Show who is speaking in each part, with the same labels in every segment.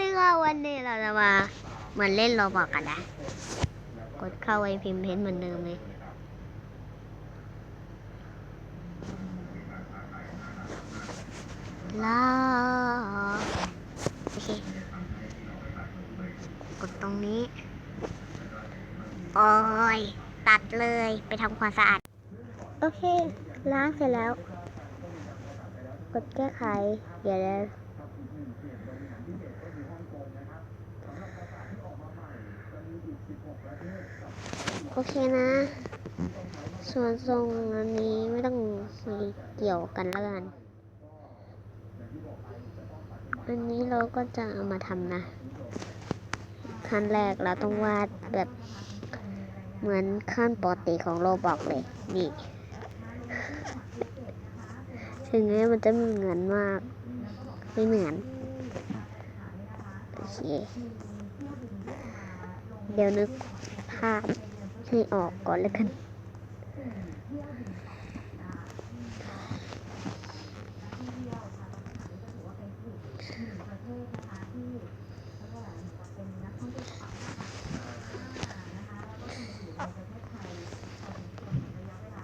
Speaker 1: ดีค่ะวันนี้เราจะมาเหมือนเล่นโรบอกกันนะ กดเข้าไอพิมพ์เพนเหมือนเดิมเลยลาโอเค กดตรงนี้ โอ้ย ตัดเลยไปทำความสะอาด โอเค ล้างเสร็จแล้ว กดแก้ไข เดี๋ยวนะ โอเคนะ ส่วนทรงอันนี้ไม่ต้องมีเกี่ยวกันแล้วกัน อันนี้เราก็จะเอามาทำนะ ขั้นแรกเราต้องวาดแบบเหมือนขั้นปกติของโรบอกเลย นี่ ถึงแม้มันจะไม่เหมือนมาก ไม่เหมือน โอเค เดี๋ยวนึกภาพให้ออกก่อนแล้วกัน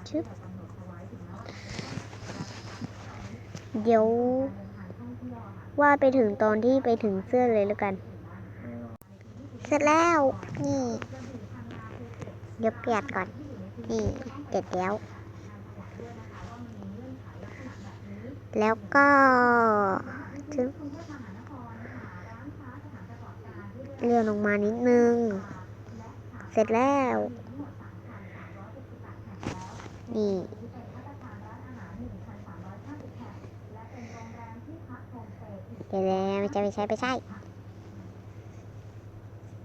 Speaker 1: ชึบเดี๋ยวว่าไปถึงตอนที่ไปถึงเสื้อเลยแล้วกัน เสร็จแล้ว นี่ เดี๋ยวเปลี่ยนก่อน นี่เสร็จแล้ว แล้วก็ชึบเลื่อนลงมานิดนึง เสร็จแล้ว นี่เดี๋ยวแล้วไม่ใช่ไม่ใช่ไม่ใช่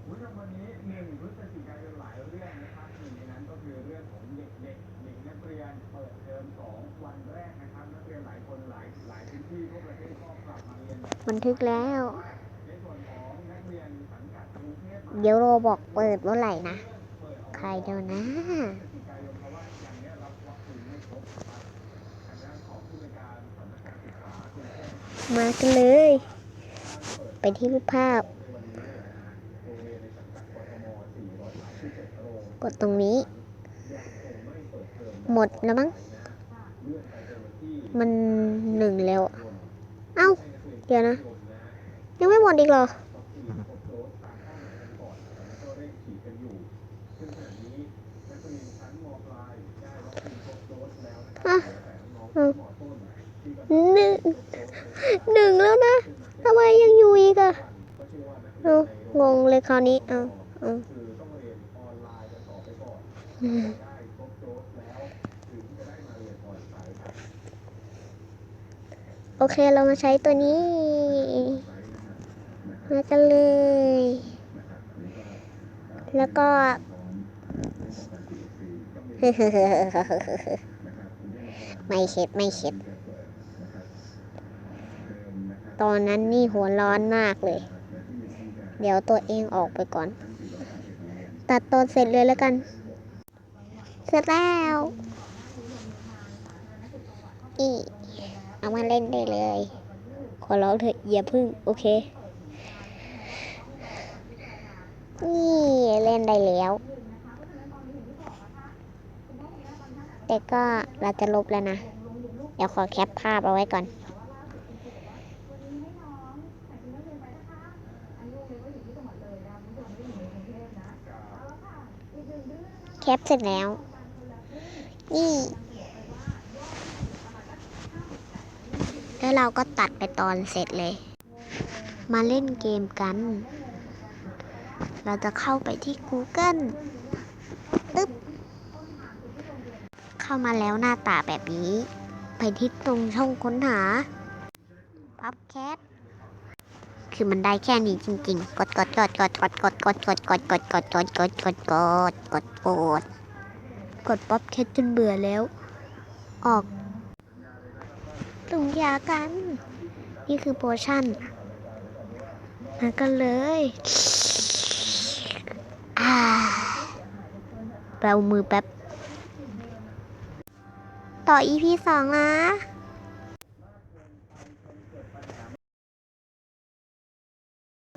Speaker 2: คุณผู้ชมวันนี้หนึ่งพ ฤศจิกายนหลายเรื่องนะครับหนึ่งในนั้นก็คือเรื่องของเด็กๆเด็กนักเรียนเปิดเทอมสองวันแรกนะครับนักเรียนหลายคนหลายหลายพื้นที่ทั่วประเทศก็กลับมาเรียนแบบ
Speaker 1: บันทึกแล้ว
Speaker 2: ในส่วนของนักเรียนสังกัดกรุงเทพมหานคร
Speaker 1: เดี๋ยวโรบอกเปิดเมื่อไหร่นะ
Speaker 2: เปิดออก
Speaker 1: ใครเดี๋ยวนะ
Speaker 2: พฤศจิกายนเพราะว่าอย่างเนี้ยรับวัคซีนไม่ครบนะครับทางด้านของผู้ในวยการสำนักการศึกษากรุงเทพ
Speaker 1: มากันเลย ไปที่รูปภาพ
Speaker 2: โรงเรียนในสังกัดกทม437โรง
Speaker 1: กดตรงนี้ หมดแล้วมั้ง มันหนึ่งแล้ว เอ้า เดี๋ยวนะ ยังไม่หมดอีกเหรอ อะเอาหนึ่งหนึ่งแล้วนะทำไมยังอยู่อีกอะเอางงเลยคราวนี้ เอาเอา โอเคเรามาใช้ตัวนี้ มากันเลย แล้วก็ ไม่เช็ดไม่เช็ดตอนนั้นนี่หัวร้อนมากเลย เดี๋ยวตัวเองออกไปก่อน ตัดตอนเสร็จเลยแล้วกัน เสร็จแล้วอีเอามาเล่นได้เลย ขอร้องเถอะอย่าพึ่ง โอเค นี่เล่นได้แล้ว แต่ก็เราจะลบแล้วนะ เดี๋ยวขอแคปภาพเอาไว้ก่อนแคปเสร็จแล้ว นี่ แล้วเราก็ตัดไปตอนเสร็จเลย มาเล่นเกมกัน เราจะเข้าไปที่ Google ตึ๊บ เข้ามาแล้วหน้าตาแบบนี้ ไปที่ตรงช่องค้นหาพับแคทคือมันได้แค่นี้จริง ๆ กดกดกดกดกดกดกดกดกดกดกดกดกดกดกดกด กดป๊อปแคทจนเบื่อแล้ว ออกตุงยากัน นี่คือโปรชั่น มากันเลยอ่าแปลมือแป๊บ ต่อ EP สองนะ